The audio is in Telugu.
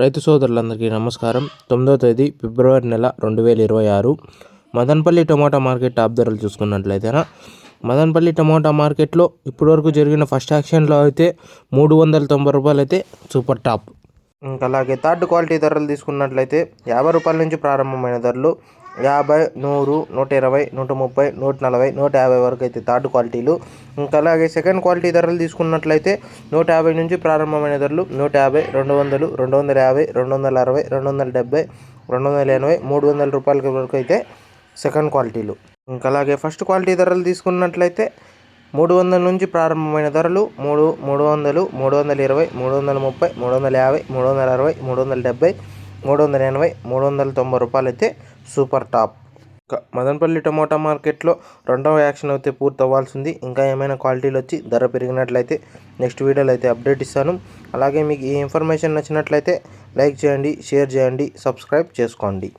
రైతు సోదరులందరికీ నమస్కారం. తొమ్మిదవ తేదీ ఫిబ్రవరి నెల రెండు వేల ఇరవై ఆరు. మదనపల్లి టమాటా మార్కెట్ టాప్ ధరలు చూసుకున్నట్లయితేనా? మదనపల్లి టమోటా మార్కెట్లో ఇప్పటివరకు జరిగిన ఫస్ట్ యాక్షన్లో అయితే మూడు వందల తొంభై రూపాయలు అయితే సూపర్ టాప్. ఇంకా అలాగే థర్డ్ క్వాలిటీ ధరలు తీసుకున్నట్లయితే యాభై రూపాయల నుంచి ప్రారంభమైన ధరలు యాభై నూరు నూట ఇరవై నూట ముప్పై నూట నలభై నూట యాభై వరకు అయితే థర్డ్ క్వాలిటీలు. ఇంకా అలాగే సెకండ్ క్వాలిటీ ధరలు తీసుకున్నట్లయితే నూట యాభై నుంచి ప్రారంభమైన ధరలు నూట యాభై రెండు వందలు రెండు వందల యాభై రెండు వందల అరవై రెండు వందల డెబ్బై రెండు వందల ఎనభై మూడు వందల రూపాయల వరకు అయితే సెకండ్ క్వాలిటీలు. ఇంకా అలాగే ఫస్ట్ క్వాలిటీ ధరలు తీసుకున్నట్లయితే మూడు వందల నుంచి ప్రారంభమైన ధరలు మూడు మూడు వందలు మూడు వందల ఇరవై మూడు వందల ముప్పై మూడు వందల యాభై మూడు వందల అరవై మూడు వందల డెబ్బై మూడు వందల ఎనభై మూడు వందల తొంభై రూపాయలు అయితే సూపర్ టాప్. మదనపల్లి టమోటా మార్కెట్లో రెండవ యాక్షన్ అయితే పూర్తి అవ్వాల్సింది ఇంకా ఏమైనా క్వాలిటీలు వచ్చి ధర పెరిగినట్లయితే నెక్స్ట్ వీడియోలో అయితే అప్డేట్ ఇస్తాను. అలాగే మీకు ఈ ఇన్ఫర్మేషన్ నచ్చినట్లయితే లైక్ చేయండి షేర్ చేయండి సబ్స్క్రైబ్ చేసుకోండి.